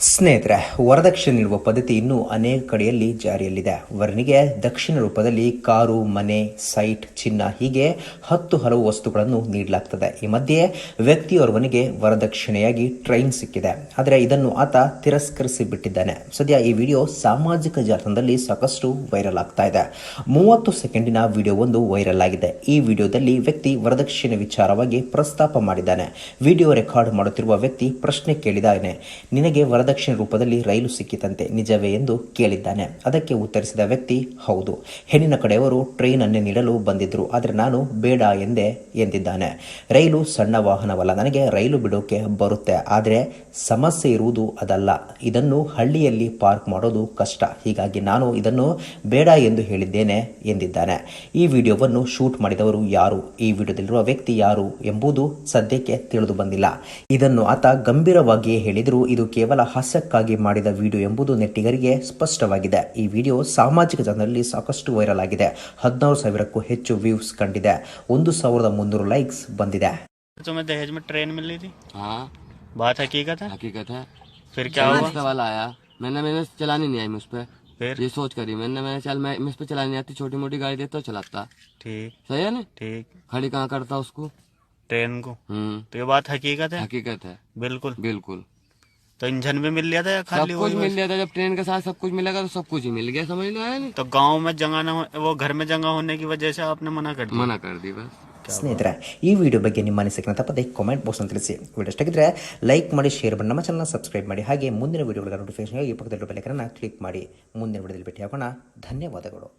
ಸ್ನೇಹಿತರೆ ವರದಕ್ಷಿಣೆ ನೀಡುವ ಪದ್ಧತಿ ಇನ್ನೂ ಅನೇಕ ಕಡೆಯಲ್ಲಿ ಜಾರಿಯಲ್ಲಿದೆ. ವರನಿಗೆ ದಕ್ಷಿಣ ರೂಪದಲ್ಲಿ ಕಾರು, ಮನೆ, ಸೈಟ್, ಚಿನ್ನ ಹೀಗೆ ಹತ್ತು ಹಲವು ವಸ್ತುಗಳನ್ನು ನೀಡಲಾಗ್ತದೆ. ಈ ಮಧ್ಯೆ ವ್ಯಕ್ತಿಯೋರ್ವನಿಗೆ ವರದಕ್ಷಿಣೆಯಾಗಿ ಟ್ರೈನ್ ಸಿಕ್ಕಿದೆ. ಆದರೆ ಇದನ್ನು ಆತ ತಿರಸ್ಕರಿಸಿ ಬಿಟ್ಟಿದ್ದಾನೆ ಸದ್ಯ ಈ ವಿಡಿಯೋ ಸಾಮಾಜಿಕ ಜಾಲತಾಣದಲ್ಲಿ ಸಾಕಷ್ಟು ವೈರಲ್ ಆಗ್ತಾ ಇದೆ. ಮೂವತ್ತು ಸೆಕೆಂಡಿನ ವಿಡಿಯೋ ಒಂದು ವೈರಲ್ ಆಗಿದೆ. ಈ ವಿಡಿಯೋದಲ್ಲಿ ವ್ಯಕ್ತಿ ವರದಕ್ಷಿಣೆ ವಿಚಾರವಾಗಿ ಪ್ರಸ್ತಾಪ ಮಾಡಿದ್ದಾನೆ. ವಿಡಿಯೋ ರೆಕಾರ್ಡ್ ಮಾಡುತ್ತಿರುವ ವ್ಯಕ್ತಿ ಪ್ರಶ್ನೆ ಕೇಳಿದ್ದಾನೆ ನಿನಗೆ ವರದಕ್ಷಿಣೆ ರೂಪದಲ್ಲಿ ರೈಲು ಸಿಕ್ಕಿತಂತೆ ನಿಜವೇ ಎಂದು ಕೇಳಿದ್ದಾನೆ. ಅದಕ್ಕೆ ಉತ್ತರಿಸಿದ ವ್ಯಕ್ತಿ, ಹೌದು, ಹೆಣ್ಣಿನ ಕಡೆಯವರು ಟ್ರೈನ್ ಅನ್ನೇ ನೀಡಲು ಬಂದಿದ್ರು, ಆದರೆ ನಾನು ಬೇಡ ಎಂದೇ ಎಂದಿದ್ದಾನೆ. ರೈಲು ಸಣ್ಣ ವಾಹನವಲ್ಲ, ನನಗೆ ರೈಲು ಬಿಡೋಕೆ ಬರುತ್ತೆ, ಆದರೆ ಸಮಸ್ಯೆ ಇರುವುದು ಅದಲ್ಲ. ಇದನ್ನು ಹಳ್ಳಿಯಲ್ಲಿ ಪಾರ್ಕ್ ಮಾಡೋದು ಕಷ್ಟ, ಹೀಗಾಗಿ ನಾನು ಇದನ್ನು ಬೇಡ ಎಂದು ಹೇಳಿದ್ದೇನೆ ಎಂದಿದ್ದಾನೆ. ಈ ವಿಡಿಯೋವನ್ನು ಶೂಟ್ ಮಾಡಿದವರು ಯಾರು? ಈ ವಿಡಿಯೋದಲ್ಲಿರುವ ವ್ಯಕ್ತಿ ಯಾರು ಎಂಬುದು ಸದ್ಯಕ್ಕೆ ತಿಳಿದು ಬಂದಿಲ್ಲ. ಇದನ್ನು ಆತ ಗಂಭೀರವಾಗಿಯೇ ಹೇಳಿದರೂ, ಇದು ಕೇವಲ ಹಾಸ್ಯಕ್ಕಾಗಿ ಮಾಡಿದ ವಿಡಿಯೋ ಎಂಬುದು ನೆಟ್ಟಿಗರಿಗೆ ಸ್ಪಷ್ಟವಾಗಿದೆ ಈ ವಿಡಿಯೋ ಸಾಮಾಜಿಕ ಜಾಲದಲ್ಲಿ ಸಾಕಷ್ಟು ವೈರಲ್ ಆಗಿದೆ ಹದಿನಾರು ಸಾವಿರಕ್ಕೂ ಹೆಚ್ಚು ವ್ಯೂಸ್ ಕಂಡಿದೆ ಒಂದು ಸಾವಿರದ ಮುನ್ನೂರು ಲೈಕ್ಸ್ ಬಂದಿದೆ तुम्हें दहेज में ट्रेन मिल रही थी हाँ बात हकीकत है हकीकत है फिर क्या हुआ रिश्ता वाला आया मैंने मैंने चलानी नहीं आई मुझ पे फिर ये सोच करी मैंने मैंने चल मैं मुझ पे चलानी नहीं आती छोटी मोटी गाड़ी देता तो चलाता ठीक सही है ना ठीक खड़ी कहाँ करता उसको ट्रेन को हम्म तो ये बात हकीकत है हकीकत है बिल्कुल बिल्कुल तो इंजन भी मिल लिया था या सब खाली कुछ वही मिल बस? गया था जब ट्रेन के साथ सब कुछ मिलेगा तो सब कुछ ही मिल गया समझ लो आया नहीं तो गांव में जगह न हो वो घर में जगह होने की वजह से आपने मना कर दिया मना कर दी बस ಸ್ನೇಹಿತರೆ ಈ ವಿಡಿಯೋ ಬಗ್ಗೆ ನಿಮ್ಮ ಅನಿಸಿಕೆನ ತಪ್ಪದೆ ಕಾಮೆಂಟ್ ಬಾಕ್ಸ್ ಅಂತ ತಿಳಿಸಿ ವಿಡಿಯೋ ಇಷ್ಟಾಗಿದ್ರೆ ಲೈಕ್ ಮಾಡಿ ಶೇರ್ ಮಾಡಿ ನಮ್ಮ ಚಾನಲ್ ಸಬ್ಸ್ಕ್ರೈಬ್ ಮಾಡಿ ಹಾಗೆ ಮುಂದಿನ ವಿಡಿಯೋಗಳ ನೋಟಿಫಿಕೇಶನ್ ಈ ಪಕ್ಕದಲ್ಲಿ ಬೆಲೆಕರನ್ನು ಕ್ಲಿಕ್ ಮಾಡಿ ಮುಂದಿನ ವಿಡಿಯೋದಲ್ಲಿ ಭೇಟಿಯಾಗೋಣ ಧನ್ಯವಾದಗಳು